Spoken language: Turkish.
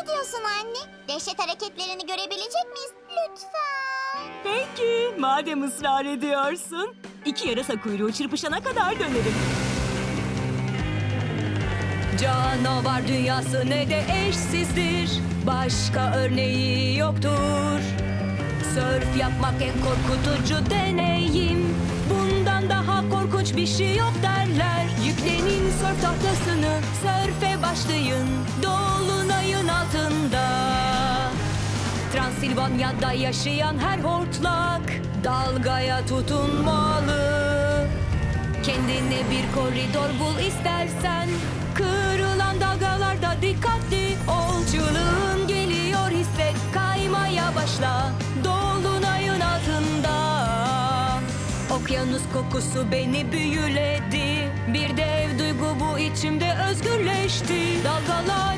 Ne diyorsun anne? Dehşet hareketlerini görebilecek miyiz? Lütfen. Peki, madem ısrar ediyorsun. İki yarasa kuyruğu çırpışana kadar dönerim. Canavar dünyası ne de eşsizdir Başka örneği yoktur Sörf yapmak en korkutucu deneyim Bundan daha korkunç bir şey yok derler Yüklenin sörf tahtasını Sörfe başlayın Transilvanya'da yaşayan her hortlak Dalgaya tutunmalı. Kendine bir koridor bul istersen. Kırılan dalgalarda dikkatli ol. Çığlığın geliyor hisset Kaymaya başla. Dolunayın altında. Okyanus kokusu beni büyüledi. Bir dev duygu bu içimde özgürleşti. Dalgalar